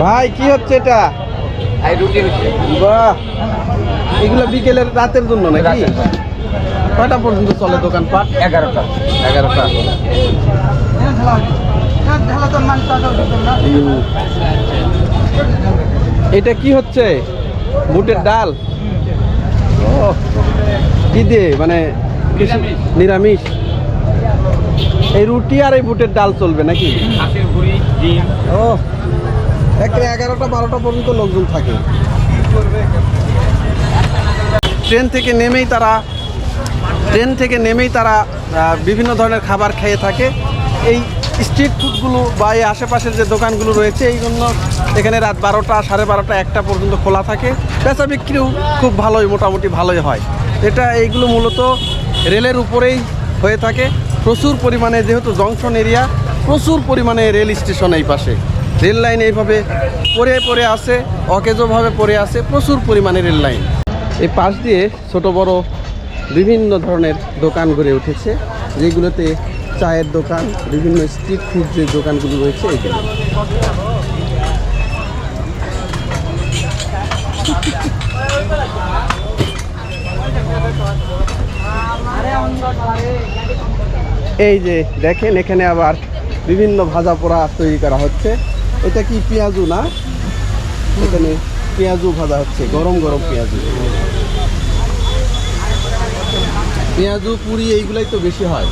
ভাই কি হচ্ছে এটা? এই রুটি হচ্ছে। বাহ। এগুলো বিকেলের রাতের জন্য নাকি? কয়টা পর্যন্ত চলে দোকানপাট এগারোটা। এগারোটা। এটা কি হচ্ছে? বুটের ডাল? ও কি দিয়ে? মানে নিরামিষ। এই রুটি আর এই বুটের ডাল চলবে নাকি? ও একটা এগারোটা, বারোটা পর্যন্ত লোকজন থাকে। ট্রেন থেকে নেমেই তারা, ট্রেন থেকে নেমেই তারা বিভিন্ন ধরনের খাবার খেয়ে থাকে। এই স্ট্রিট ফুডগুলো বা এই আশেপাশের যে দোকানগুলো রয়েছে, এই জন্য এখানে রাত বারোটা, সাড়ে বারোটা, একটা পর্যন্ত খোলা থাকে। পেঁচা বিক্রিও খুব ভালোই, মোটামুটি ভালোই হয়। এটা এইগুলো মূলত রেলের উপরেই হয়ে থাকে। প্রচুর পরিমাণে যেহেতু জংশন এরিয়া, প্রচুর পরিমাণে রেল স্টেশন এই পাশে। রেল লাইন এইভাবে পরে পরে আসে অকেজোভাবে পরে আসে প্রচুর পরিমাণে রেল লাইন। এই পাশ দিয়ে ছোট বড় বিভিন্ন ধরনের দোকান গড়ে উঠেছে, যেগুলোতে চায়ের দোকান, বিভিন্ন স্ট্রিট ফুড যে দোকানগুলো রয়েছে এইগুলো এই যে দেখেন, এখানে আবার বিভিন্ন ভাজা পোড়া তৈরি করা হচ্ছে। এটা কি পেঁয়াজু না? এখানে পেঁয়াজু ভাজা হচ্ছে, গরম গরম পেঁয়াজু। পেঁয়াজু, পুরি, এইগুলাই তো বেশি হয়।